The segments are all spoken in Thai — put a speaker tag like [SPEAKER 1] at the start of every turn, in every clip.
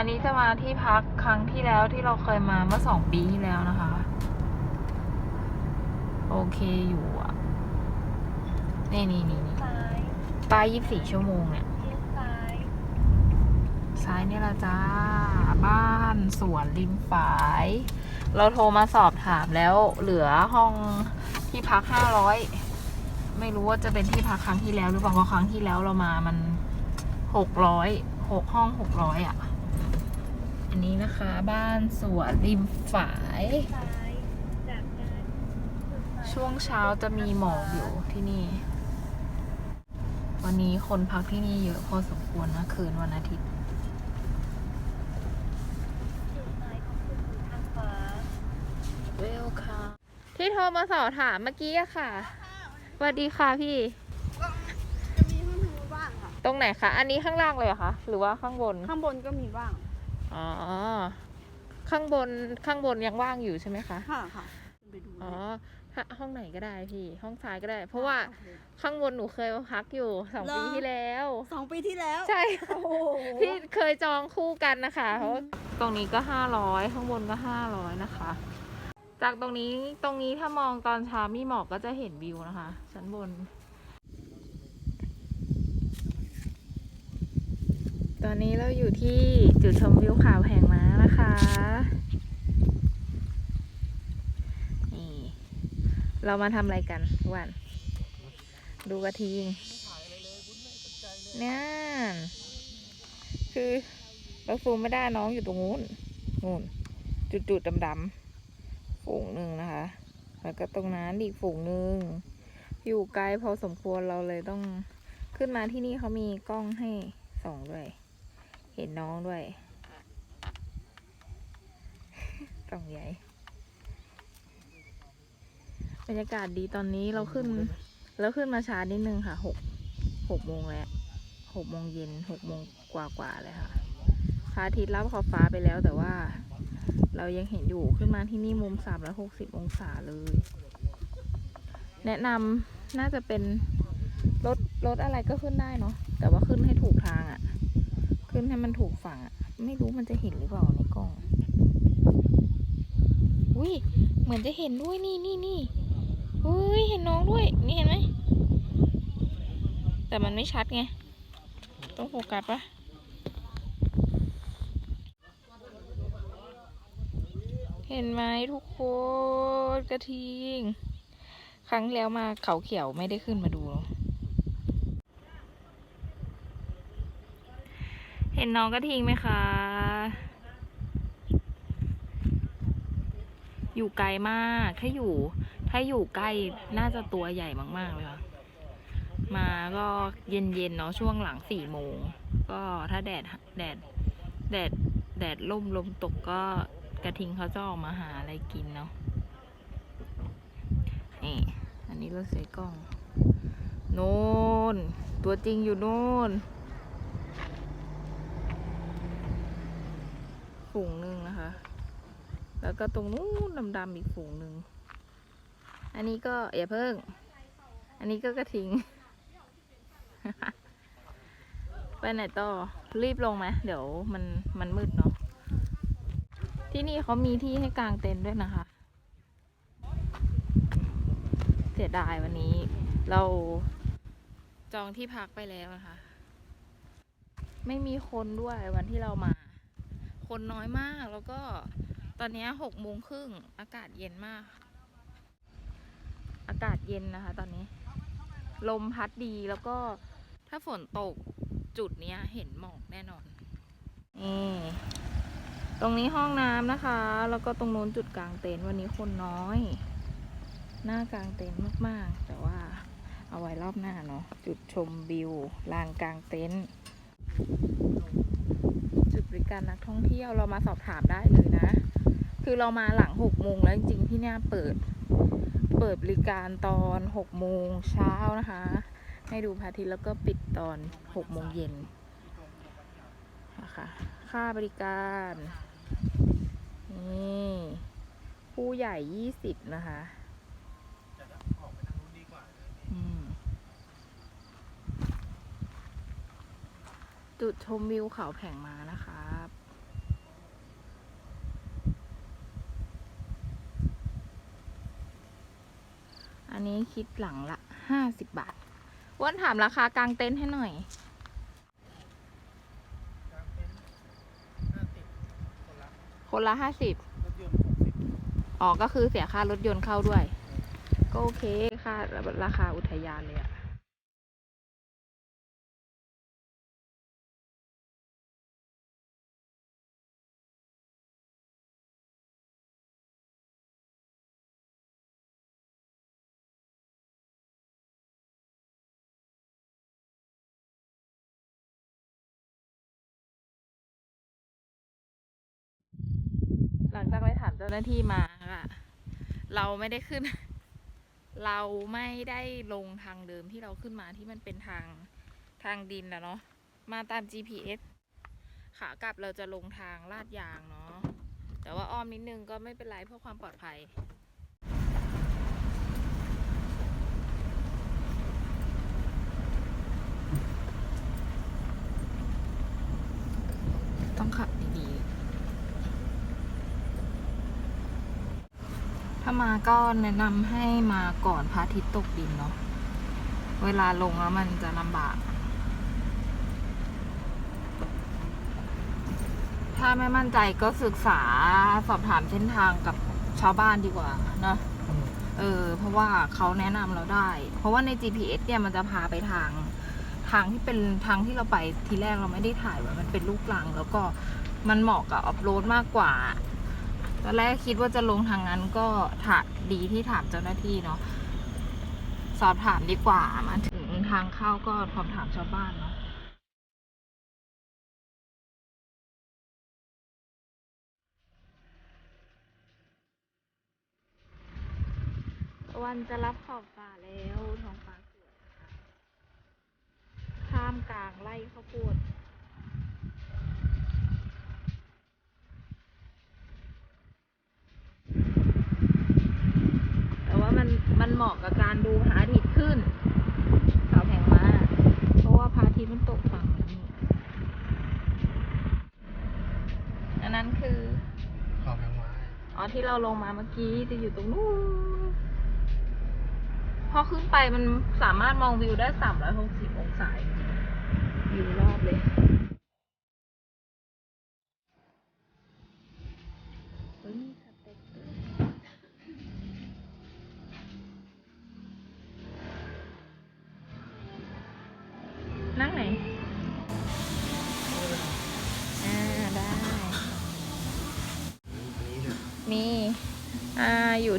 [SPEAKER 1] อันนี้จะมาที่พักครั้งที่แล้วที่เราเคยมาเมื่อสองปีที่แล้วนะคะ โอเคอยู่อะ นี่นี่นี่นี่
[SPEAKER 2] ซ้าย
[SPEAKER 1] ป้ายยี่สิบสี่ชั่วโมงเนี่ย
[SPEAKER 2] เลี้ยวซ้าย
[SPEAKER 1] ซ้ายเนี่ยละจ้า บ้านสวนริมฝาย เราโทรมาสอบถามแล้วเหลือห้องที่พักห้าร้อยไม่รู้ว่าจะเป็นที่พักครั้งที่แล้วหรือเปล่าเพราะครั้งที่แล้วเรามามันหกร้อยหกห้องหกร้อยอะ อันนี้นะคะบ้านสวนริมฝาย
[SPEAKER 2] ซ้ายจากนั้นสุดซ้าย
[SPEAKER 1] ช่วงเช้าจะมีหมอกอยู่ที่นี่ วันนี้คนพักที่นี่เยอะพอสมควรนะคืนวันอาทิตย์
[SPEAKER 2] สุดซ้ายของคุณอยู่ทางขวา
[SPEAKER 1] เวลค่ะ ที่โทรมาสอบถามเมื่อกี้อะค่ะสวัสดีค่ะพี่
[SPEAKER 3] จะมีข้างบนบ้างค่ะ
[SPEAKER 1] ตรงไหนคะ อันนี้ข้างล่างเลยเหรอคะ หรือว่าข้างบน
[SPEAKER 3] ข้างบนก็มีบ้าง
[SPEAKER 1] อ๋อ ข้างบนข้างบนยังว่างอยู่ใช่ไหมคะ
[SPEAKER 3] ค่ะค่ะไปดู
[SPEAKER 1] อ๋อถ้าห้องไหนก็ได้พี่ ห้องซ้ายก็ได้ เพราะว่า
[SPEAKER 3] โอเค
[SPEAKER 1] ข้างบนหนูเคยมาพักอยู่สอง
[SPEAKER 3] เหรอ
[SPEAKER 1] ปีที่แล้ว
[SPEAKER 3] สองปีที่แล้ว
[SPEAKER 1] ใช่
[SPEAKER 3] โอ้โห
[SPEAKER 1] พี่เคยจองคู่กันนะคะเพราะว่าตรงนี้ก็ห้าร้อยข้างบนก็ห้าร้อยนะคะ จากตรงนี้ตรงนี้ถ้ามองตอนเช้ามีหมอกก็จะเห็นวิวนะคะ ชั้นบน ตอนนี้เราอยู่ที่จุดชมวิวขาวแห่งม้านะคะ นี่ เรามาทำอะไรกันวัน ดูกระทิงเนี่ยคือเราซูมไม่ได้น้องอยู่ตรงนู้นนู่น จุดๆดำๆฝูงหนึ่งนะคะ แล้วก็ตรงนั้นอีกฝูงหนึ่ง อยู่ไกลพอสมควรเราเลยต้องขึ้นมาที่นี่เขามีกล้องให้ส่องด้วย ห็นน้องด้วยส่องใหญ่ บรรยากาศดีตอนนี้เราขึ้นแล้วขึ้นมาช้านิดนึงค่ะหกหกโมงแล้วหกโมงเย็นหกโมงกว่ากว่าเลยค่ะพระอาทิตย์รับขอบฟ้าไปแล้วแต่ว่า เรายังเห็นอยู่ขึ้นมาที่นี่มุมสามร้อยหกสิบองศาเลย แนะนำน่าจะเป็นรถรถอะไรก็ขึ้นได้เนาะแต่ว่าขึ้นให้ถูกทางอะ่ะ ขึ้นให้มันถูกฝั่งอะ่ะไม่รู้มันจะเห็นหรือเปล่าในกล้อง อุ้ยเหมือนจะเห็นด้วยนี่นี่นี่เฮ้ยเห็นน้องด้วย นี่เห็นไหม แต่มันไม่ชัดไง ต้องโฟกัสปะเห็นไหมทุกคนกระทิง ครั้งแล้วมาเขาเขียวไม่ได้ขึ้นมาดูหรอ เห็นน้องกระทิงไหมคะ อยู่ไกลมาก ถ้าอยู่ ถ้าอยู่ใกล้น่าจะตัวใหญ่มากๆเลยค่ะ มาก็เย็นๆเนาะช่วงหลังสี่โมง ก็ถ้าแดดแดดแดดแดดล่มลมตกก็กระทิงเขาจะออกมาหาอะไรกินเนาะนี่อันนี้เราใส่กล้อง โน่น ตัวจริงอยู่โน่น ฝูงหนึ่งนะคะ แล้วก็ตรงนู้นดำๆอีกฝูงหนึ่ง อันนี้ก็อย่าเพิ่ง อันนี้ก็กระทิง ไปไหนต่อ รีบลงไหมเดี๋ยวมันมันมืดเนาะ ที่นี่เขามีที่ให้กางเต็นท์ด้วยนะคะ เสียดายวันนี้ เราจองที่พักไปแล้วนะคะ ไม่มีคนด้วยวันที่เรามา คนน้อยมาก แล้วก็ตอนนี้หกโมงครึ่งอากาศเย็นมาก อากาศเย็นนะคะ ตอนนี้ ลมพัดดีแล้วก็ถ้าฝนตกจุดนี้เห็นหมอกแน่นอนนี่ตรงนี้ห้องน้ำนะคะ แล้วก็ตรงนู้นจุดกลางเต็นท์วันนี้คนน้อย หน้ากลางเต็นท์มากๆ แต่ว่าเอาไว้รอบหน้าเนาะจุดชมวิวลานกลางเต็นท์ การนักท่องเที่ยวเรามาสอบถามได้เลยนะ คือเรามาหลังหกโมงแล้วจริงๆที่เนี่ยเปิด เปิดบริการตอนหกโมงเช้านะคะ ให้ดูพระอาทิตย์แล้วก็ปิดตอนหกโมงเย็นนะคะค่าบริการนี่ผู้ใหญ่ยี่สิบนะคะจุดชมวิวเขาแผงม้านะครับ อันนี้คิดหลังละห้าสิบบาทว้นถามราคากลางเต็นท์ให้หน่อย
[SPEAKER 4] คนละ
[SPEAKER 1] ห้าสิบ
[SPEAKER 4] รถยนต์หกสิบ
[SPEAKER 1] อ๋อก็คือเสียค่ารถยนต์เข้าด้วย ก็โอเคค่าราคาอุทยานเลยอะ เจ้าหน้าที่มาค่ะ เราไม่ได้ขึ้น เราไม่ได้ลงทางเดิมที่เราขึ้นมาที่มันเป็นทางทางดินนะเนาะ มาตาม GPS ขากลับเราจะลงทางลาดยางเนาะ แต่ว่าอ้อมนิดนึงก็ไม่เป็นไรเพื่อความปลอดภัย ต้องขับดีๆ ถ้ามาก็แนะนำให้มาก่อนพระอาทิตย์ตกดินเนาะ เวลาลงแล้วมันจะลำบาก ถ้าไม่มั่นใจก็ศึกษาสอบถามเส้นทางกับชาวบ้านดีกว่าเนอะเออ เพราะว่าเขาแนะนำเราได้ เพราะว่าใน GPS เนี่ยมันจะพาไปทางทางที่เป็นทางที่เราไปทีแรกเราไม่ได้ถ่ายไว้มันเป็นลูกลัง แล้วก็มันเหมาะกับออฟโรดมากกว่า ตอนแรกคิดว่าจะลงทางนั้นก็ถาดีที่ถามเจ้าหน้าที่เนาะสอบถามดีกว่ามาถึงทางเข้าก็สอบถามชาวบ้านเนาะวันจะรับขอบฟ้าแล้วท้องฟ้าสวยนะคะท่ามกลางไร่ข้าวโพดแต่ว่ามันมันเหมาะกับการดูพระอาทิตย์ขึ้นเขาแพงมากเพราะว่าพระอาทิตย์มันตกฝั่งนี้อันนั้นคือ
[SPEAKER 4] ขอบแมงไม้
[SPEAKER 1] อ๋อ ที่เราลงมาเมื่อกี้จะอยู่ตรงนู้นพอขึ้นไปมันสามารถมองวิวได้ 360 องศาจริงวิวรอบเลย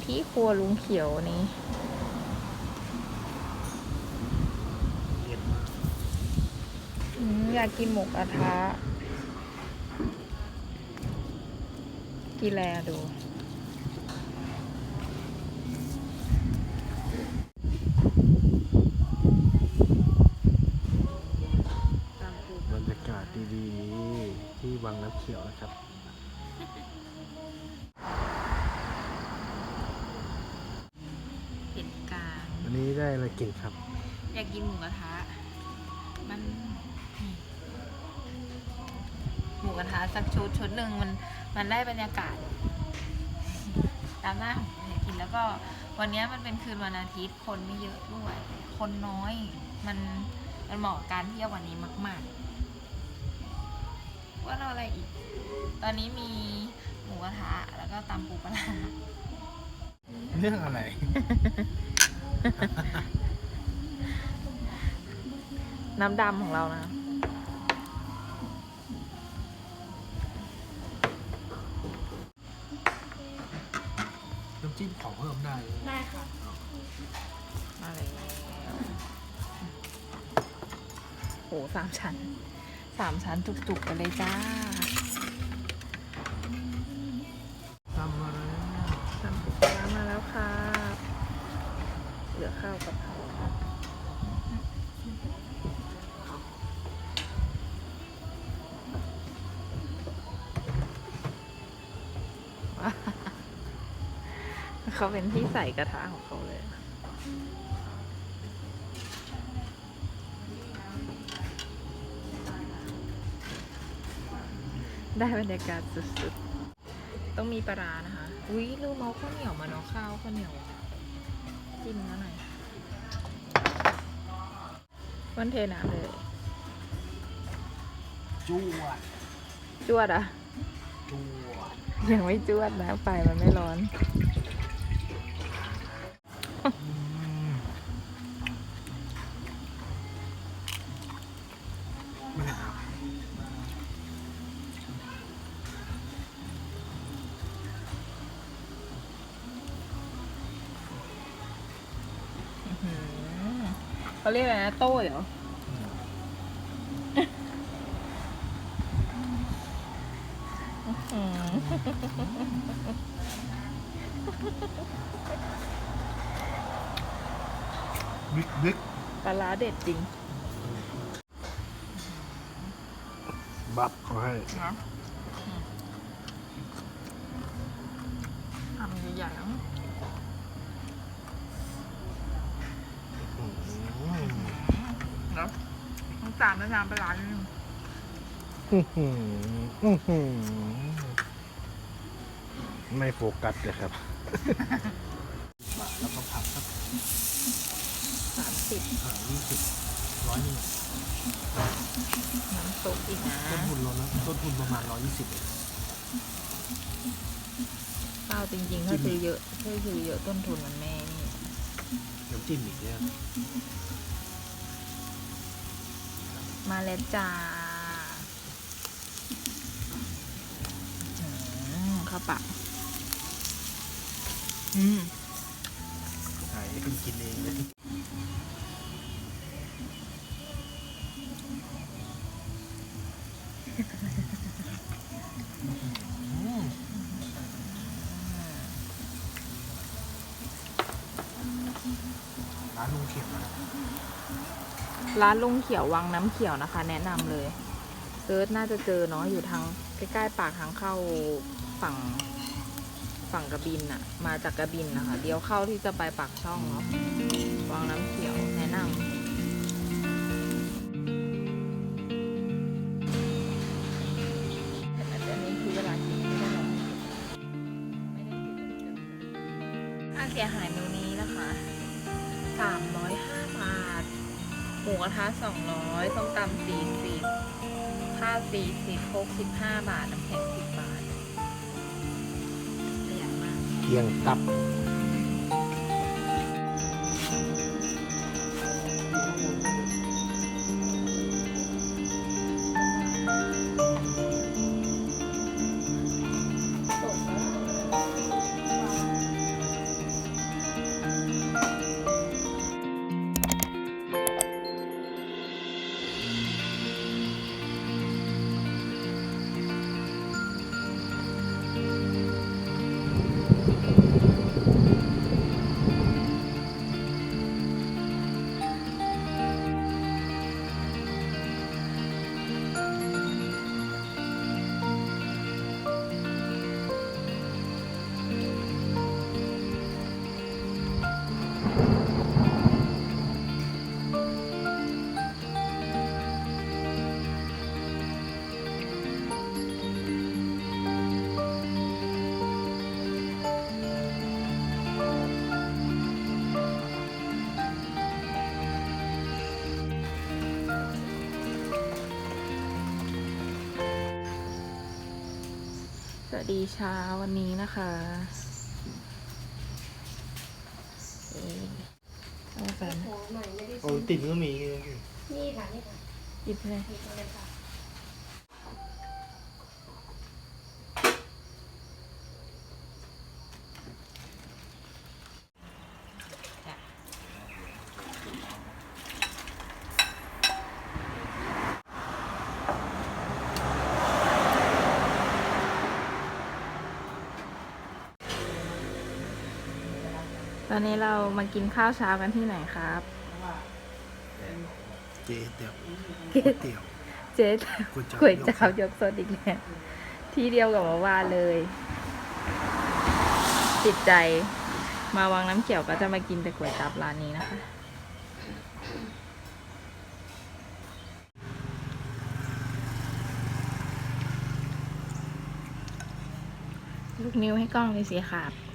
[SPEAKER 1] ที่ครัวลุงเขียวนี้อยากกินหมกกระทะ กินแลดู
[SPEAKER 4] บรรยากาศดีๆ ที่วังน้ำเขียวนะครับ
[SPEAKER 1] เห็ดกลาง
[SPEAKER 4] วันนี้ได้อะไร กินครับ
[SPEAKER 1] อยากกินหมูกระทะ มันนี่หมูกระทะสักชุดชุดหนึ่งมันมันได้บรรยากาศ ตามหน้าของอยากกินแล้วก็วันนี้มันเป็นคืนวันอาทิตย์คนไม่เยอะด้วย คนน้อย มันมันเหมาะกับการเที่ยววันนี้มาก ๆ ว่าเราอะไรอีก ตอนนี้มีหมูกระทะแล้วก็ตำปูปลาร้า
[SPEAKER 4] เรื่องอะไร
[SPEAKER 1] น้ำดำของเรานะ
[SPEAKER 4] น้ำจิ้มขอเพิ่มได้
[SPEAKER 3] ได้ค่ะ
[SPEAKER 1] มาเลยโหสามชั้น สามชั้นจุกๆไปเลยจ้า เขาเป็นที่ใส่กระทะของเขาเลย ได้บรรยากาศสุดๆ ต้องมีปลาร้านะคะ อุ้ยลืมเอาข้าวเหนียวมาเนาะข้าวข้าวเหนียวจิ้มแล้วหน่อยวันเทน้ำเลย
[SPEAKER 4] จ้วด
[SPEAKER 1] จวดอะ
[SPEAKER 4] จ้วด
[SPEAKER 1] ยังไม่จวดนะไฟมันไม่ร้อน
[SPEAKER 4] มัน
[SPEAKER 1] เขาเรียกอะไรนะโต้เหรออืม
[SPEAKER 4] บิ๊กบิ๊ก
[SPEAKER 1] ปลาร้าเด็ดจริง
[SPEAKER 4] บับเขาให้
[SPEAKER 1] นะทำใหญ่ๆ ตามแม่น้ำปลาร้านิดนึง
[SPEAKER 4] อื้อหืออื้อหือไม่โฟกัสเลยครับบาทแล้วก็ผักสัก
[SPEAKER 1] สามสิบ
[SPEAKER 4] อ่ายี่สิบร้อยหนึ่ง
[SPEAKER 1] น้ำซุปอีกนะ
[SPEAKER 4] ต้นทุนเรานะต้นทุนประมาณร้อยยี่สิบ
[SPEAKER 1] ข้าวจริงๆถ้าซื้อเยอะถ้าซื้อเยอะต้นทุนมันแม่นี่
[SPEAKER 4] น้ำจิ้มอีกเนี่ย
[SPEAKER 1] มาแล้วจ้าอืมข้าวปากอืม
[SPEAKER 4] ใช่เพิ่งกินเองเลย ร้านลุงเขี
[SPEAKER 1] ยววังน้ำเขียวนะคะ แนะนำเลยเซิร์ชน่าจะเจอเนาะอยู่ทางใกล้ๆปากทางเข้าฝั่งฝั่งกระบินอะมาจากกระบินนะคะเดี๋ยวเข้าที่จะไปปากช่องเนาะวังน้ำเขียวแนะนำ สี่สิบหกสิบห้าบาท น้ำแข็งสิบบาทประหยัดมาก
[SPEAKER 4] เคียงตับ
[SPEAKER 1] วัสดีเช้าวันนี้นะคะเอ๊ะเอาแฟน
[SPEAKER 4] โอ้ติ่มก็มี
[SPEAKER 2] นี่ค่ะนี่ค่ะ
[SPEAKER 1] หยิบเลย
[SPEAKER 2] นี่เลยค่ะ
[SPEAKER 1] ตอนนี้เรามากินข้าวเช้ากันที่ไหนครับ
[SPEAKER 4] เจ๊เตี๋ยวก๋วยเตี๋ยว
[SPEAKER 1] เจ๊
[SPEAKER 4] ก๋วยจั๊บ
[SPEAKER 1] ก๋วยจั๊บยกสดอีกแล้วที่เดียวกับเมื่อวานเลยติดใจมาวังน้ำเขียวก็จะมากินแต่ก๋วยจั๊บร้านนี้นะคะ ลูกนิ้วให้กล้องเลยสิครับ